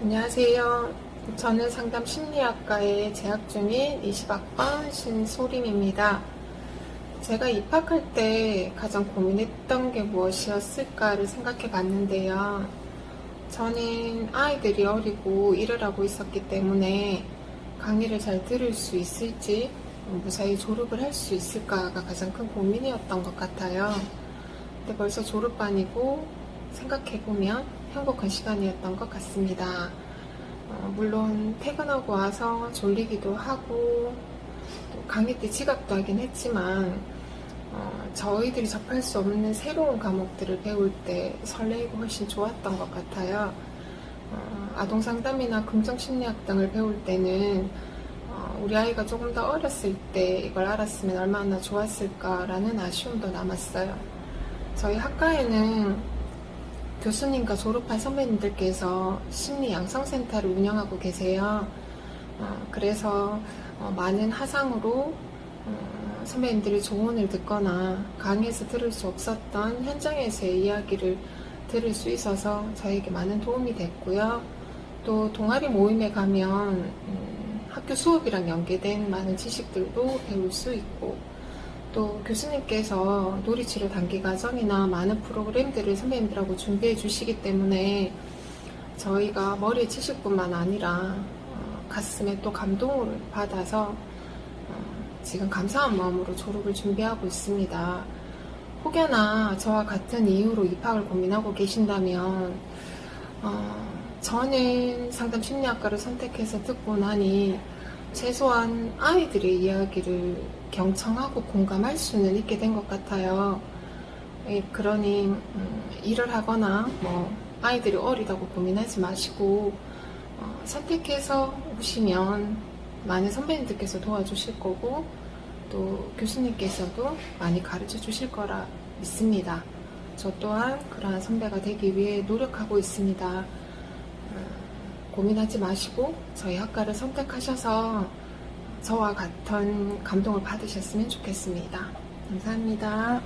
안녕하세요. 저는 상담 심리학과에 재학 중인 20학번 신소림입니다. 제가 입학할 때 가장 고민했던 게 무엇이었을까를 생각해 봤는데요. 저는 아이들이 어리고 일을 하고 있었기 때문에 강의를 잘 들을 수 있을지, 무사히 졸업을 할 수 있을까가 가장 큰 고민이었던 것 같아요. 근데 벌써 졸업반이고 생각해보면 행복한 시간이었던 것 같습니다. 어, 물론 퇴근하고 와서 졸리기도 하고 또 강의 때 지각도 하긴 했지만 어, 저희들이 접할 수 없는 새로운 과목들을 배울 때 설레이고 훨씬 좋았던 것 같아요. 어, 아동상담이나 긍정심리학 등을 배울 때는 어, 우리 아이가 조금 더 어렸을 때 이걸 알았으면 얼마나 좋았을까라는 아쉬움도 남았어요. 저희 학과에는 교수님과 졸업한 선배님들께서 심리 양성센터를 운영하고 계세요. 어, 그래서 어, 많은 화상으로 어, 선배님들이 조언을 듣거나 강의에서 들을 수 없었던 현장에서의 이야기를 들을 수 있어서 저에게 많은 도움이 됐고요. 또 동아리 모임에 가면 음, 학교 수업이랑 연계된 많은 지식들도 배울 수 있고 또 교수님께서 놀이치료 단기 과정이나 많은 프로그램들을 선배님들하고 준비해 주시기 때문에 저희가 머리에 치실뿐만 아니라 어, 가슴에 또 감동을 받아서 어, 지금 감사한 마음으로 졸업을 준비하고 있습니다. 혹여나 저와 같은 이유로 입학을 고민하고 계신다면 어, 저는 상담 심리학과를 선택해서 듣고 나니 최소한 아이들의 이야기를 경청하고 공감할 수는 있게 된 것 같아요. 예, 그러니 음, 일을 하거나 뭐 아이들이 어리다고 고민하지 마시고 어, 선택해서 오시면 많은 선배님들께서 도와주실 거고 또 교수님께서도 많이 가르쳐 주실 거라 믿습니다. 저 또한 그러한 선배가 되기 위해 노력하고 있습니다. 어, 고민하지 마시고 저희 학과를 선택하셔서 저와 같은 감동을 받으셨으면 좋겠습니다. 감사합니다.